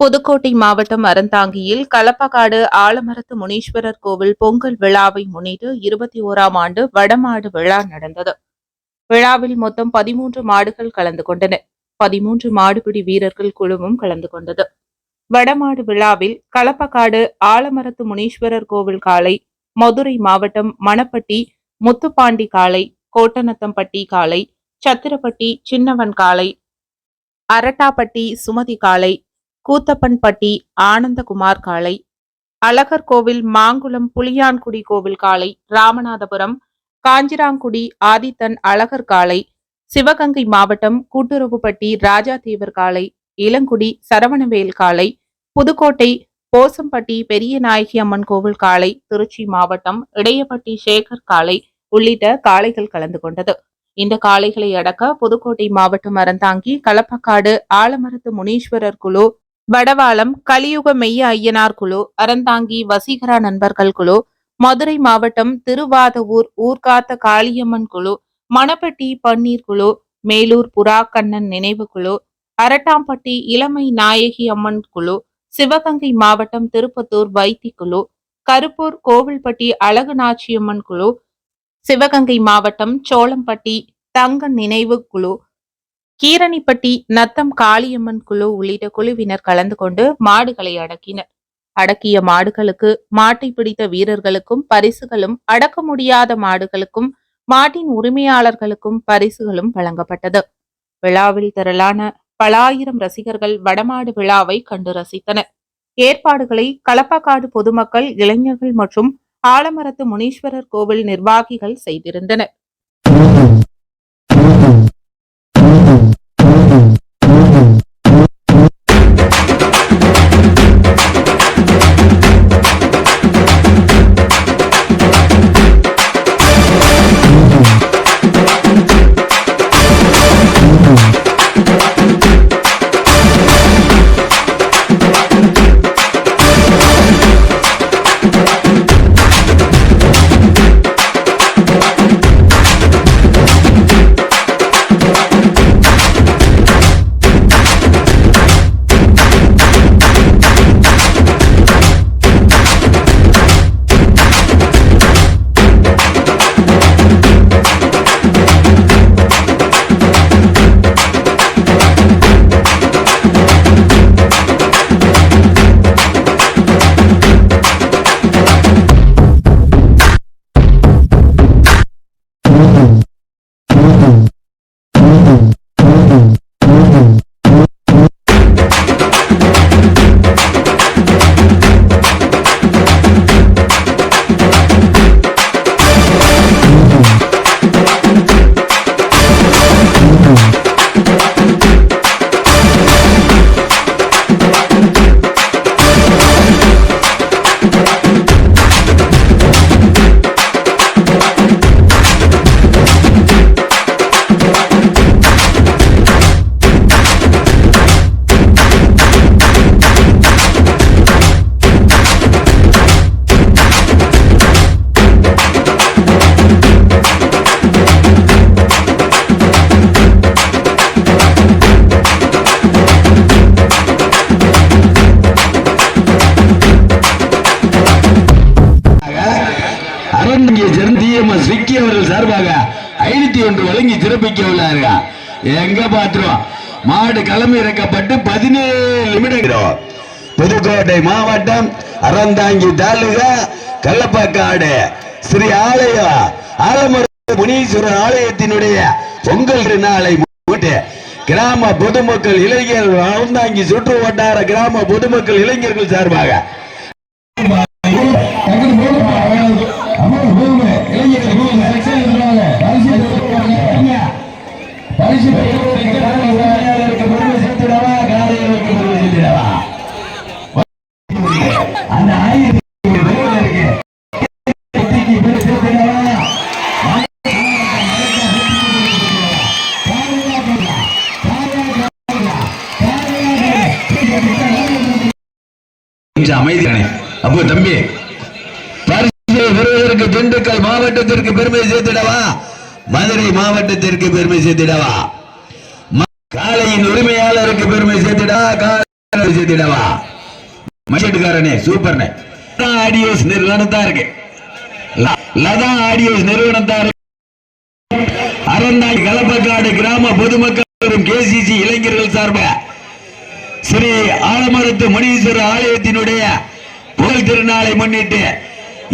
புதுக்கோட்டை மாவட்டம் அறந்தாங்கியில் களப்பக்காடு ஆலமரத்து முனீஸ்வரர் கோவில் பொங்கல் விழாவை முன்னிட்டு இருபத்தி ஓராம் ஆண்டு வடமாடு விழா நடந்தது. விழாவில் மொத்தம் பதிமூன்று மாடுகள் கலந்து கொண்டன. பதிமூன்று மாடுபிடி வீரர்கள் குழுவும் கலந்து கொண்டது. வடமாடு விழாவில் களப்பக்காடு ஆலமரத்து முனீஸ்வரர் கோவில் காலை மதுரை மாவட்டம் மணப்பட்டி முத்துப்பாண்டி காலை கோட்டநத்தம்பட்டி காலை சத்திரப்பட்டி சின்னவன் காளை அரட்டாப்பட்டி சுமதி காலை கூத்தப்பன்பட்டி ஆனந்தகுமார் காளை அழகர் கோவில் மாங்குளம் புளியான்குடி கோவில் காளை ராமநாதபுரம் காஞ்சிராங்குடி ஆதித்தன் அழகர் காளை சிவகங்கை மாவட்டம் கூட்டுறவுப்பட்டி ராஜாதேவர் காளை இளங்குடி சரவணவேல் காளை புதுக்கோட்டை போசம்பட்டி பெரிய நாயகி அம்மன் கோவில் காளை திருச்சி மாவட்டம் இடையப்பட்டி சேகர் காளை உள்ளிட்ட காளைகள் கலந்து கொண்டது. இந்த காளைகளை அடக்க புதுக்கோட்டை மாவட்டம் அறந்தாங்கி களப்பக்காடு ஆலமரத்து முனீஸ்வரர் குழு வடவாளம் கலியுக மெய்ய ஐயனார் குழு அறந்தாங்கி வசீகரா நண்பர்கள் குழு மதுரை மாவட்டம் திருவாதவூர் ஊர்காத்த காளியம்மன் குழு மணப்பட்டி பன்னீர் குழு மேலூர் புறாக்கண்ணன் நினைவு குழு அரட்டாம்பட்டி இளமை நாயகி அம்மன் குழு சிவகங்கை மாவட்டம் திருப்பத்தூர் வைத்தி குழு கருப்பூர் கோவில்பட்டி அழகு நாச்சியம்மன் குழு சிவகங்கை மாவட்டம் சோளம்பட்டி தங்க நினைவு குழு கீரணிப்பட்டி நத்தம் காளியம்மன் குழு உள்ளிட்ட குழுவினர் கலந்து கொண்டு மாடுகளை அடக்கினர். அடக்கிய மாடுகளுக்கு மாட்டை பிடித்த வீரர்களுக்கும் பரிசுகளும் அடக்க முடியாத மாடுகளுக்கும் மாட்டின் உரிமையாளர்களுக்கும் பரிசுகளும் வழங்கப்பட்டது. விழாவில் திரளான பல ஆயிரம் ரசிகர்கள் வடமாடு விழாவை கண்டு ரசித்தனர். ஏற்பாடுகளை களப்பாக்காடு பொதுமக்கள் இளைஞர்கள் மற்றும் ஆலமரத்து முனீஸ்வரர் கோவில் நிர்வாகிகள் செய்திருந்தனர். ஐநூத்தி ஒன்று வழங்கி சிறப்பிக்க உள்ளாருங்க. எங்க பாத்துருவோம்? மாடு களம் இறக்கப்பட்டு பதினேழு நிமிடங்கிறோம் புதுக்கோட்டை மாவட்டம் அறந்தாங்கி தாலுகா கள்ளப்பாக்காடு. ஸ்ரீ ஆலய ஆலமர முனீஸ்வரர் ஆலயத்தினுடைய பொங்கல் திருநாளை முன்னிட்டு கிராம பொதுமக்கள் இளைஞர்கள் அறந்தாங்கி சுற்று வட்டார கிராம பொதுமக்கள் இளைஞர்கள் சார்பாக அந்த ஆயிரத்தி இருக்கு. அப்போ தம்பி பரிசு பெறுவதற்கு திண்டுக்கல் மாவட்டத்திற்கு பெருமை சேர்த்திடவா? மதுரை மாவட்டத்திற்கு பெருமை சேர்த்திடவா? ம- காளையின் உரிமையாளருக்கு பெருமை சேர்த்திடா? கா- சேர்த்திடவா? மஷட்டுக்காரனே சூப்பர்னே. லதா ஆடியோஸ் நிறுவனம் தான் இருக்கு. ல- லதா ஆடியோஸ் நிறுவனம் தான் இருக்கு. அறந்தாய் கலப்பக்காடு கிராம பொதுமக்கள் மற்றும் கேசிசி இளைஞர்கள் சார்பாக ஸ்ரீ ஆலமரத்து முனீஸ்வரர் ஆலயத்தினுடைய புகழ் திருநாளை முன்னிட்டு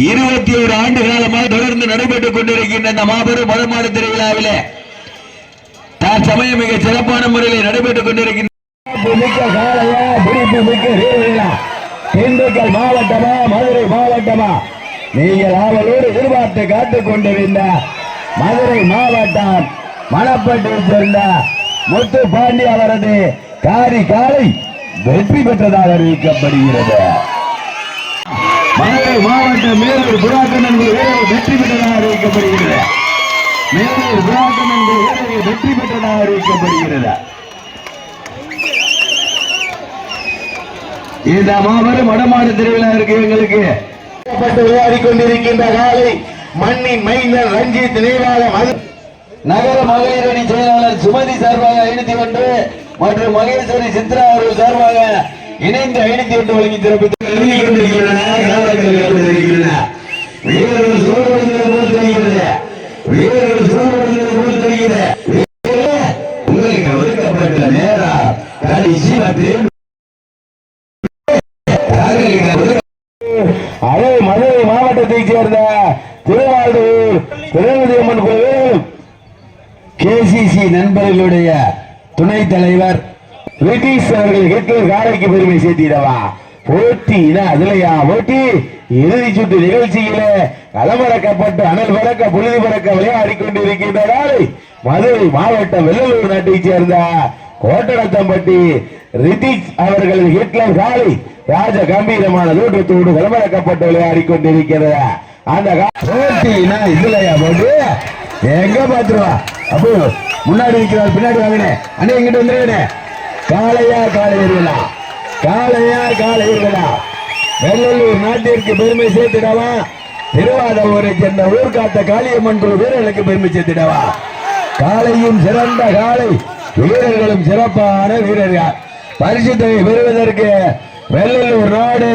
இருபத்தி ஒரு ஆண்டு காலமாக தொடர்ந்து நடைபெற்றுக் கொண்டிருக்கின்ற இந்த மாபெரும் வடமாடு திருவிழாவிலே தற்சமயம் மிக சிறப்பான முறையில் நடைபெற்றுக் கொண்டிருக்கின்ற திண்டுக்கல் மாவட்டமா மதுரை மாவட்டமா? நீங்கள் ஆவலோடு எதிர்பார்த்து காத்துக் கொண்டிருந்த மதுரை மாவட்டம் மணப்பட்டு சேர்ந்த முத்து பாண்டி அவரது காரி காலை வெற்றி பெற்றதாக அறிவிக்கப்படுகிறது. மதுரை மாவட்டம் மேலூர் புறாக்கண்ணன் வீரர் வெற்றி பெற்றதாக அறிவிக்கப்படுகிறது. மேலூர் புறாக்கண்ணன் வெற்றி பெற்றதாக அறிவிக்கப்படுகிறது. இந்த மாபெரும் வடமாடு திருவிழா இருக்கு எங்களுக்கு. விளையாடி கொண்டிருக்கின்ற காலை மண்ணின் மைந்தன் ரஞ்சித் நினைவாக நகர மகளிர் அணி செயலாளர் சுமதி சார்பாக ஐநூத்தி ஒன்று மற்றும் மகேஸ்வரி சித்ரா அவர்கள் சார்பாக இணைந்து ஐநூத்தி ஒன்று வழங்கி சிறப்பித்து அதே மதுரை மாவட்டத்தைச் சேர்ந்த திருவாரூர் திருமதி அம்மன் கோவில் கேசிசி நண்பர்களுடைய துணைத் தலைவர் பிரிட்டிஷ் அவர்கள் ஹிட்லர் காரைக்கு பெருமை சேர்த்திடவா? போட்டி இத அதுலயா? போட்டி இறுதி சுற்று நிகழ்ச்சியில களமிறக்கப்பட்டு அனல் பறக்க புழுதி பறக்க விளையாடி கொண்டிருக்கின்ற மதுரை மாவட்டம் வெள்ளலூர் நாட்டைச் சேர்ந்த கோட்டடத்தம்பட்டி ரிதிக் அவர்கள் ஹிட்லர் காலை ராஜ கம்பீரமான தோற்றத்தோடு விளம்பரக்கப்பட்டு விளையாடி கொண்டிருக்கிறது அந்த போட்டினா இதுலயா போட்டு? எங்க பாத்துருவா அப்போ முன்னாடி இருக்கிறார் பின்னாடி வாங்கினே. அண்ணே இங்கிட்டு வந்துருவேனே காளையா காளை வீரர்களா காளையா காளை வீரர்களா வெள்ளலூர் நாட்டிற்கு பெருமை சேர்த்திடவா? திருவாதூரை சேர்ந்த ஊர்காத்த காளியம்மன் குழு வீரர்களுக்கு பெருமை சேர்த்திடவா? காளையும் சிறந்த காளை வீரர்களும் சிறப்பான வீரர்கள். பரிசு தொகை பெறுவதற்கு வெள்ளலூர் நாடு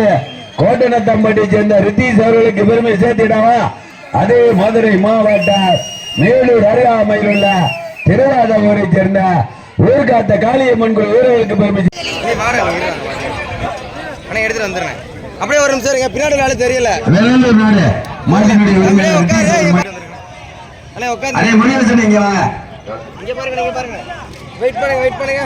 கோட்டனத்தம்பட்டி சேர்ந்த ரித்தீஷ் அவர்களுக்கு பெருமை சேர்த்திடவா? அதே மதுரை மாவட்டம் மேலூர் அருகாமையில் உள்ள திருவாதூரை சேர்ந்த ஊர்காத்த காளியம்மன் குழு வீரர்களுக்கு பெருமை எடுத்துட்டு வந்துடுறேன். அப்படியே ஒரு நிமிஷம் பின்னாடி வேலை தெரியல. வெள்ளலூர் நாடு மாட்டினுடைய உட்காந்து இங்க இங்க பாருங்க நீங்க பாருங்க. வெயிட் பண்ணுங்க வெயிட் பண்ணுங்க.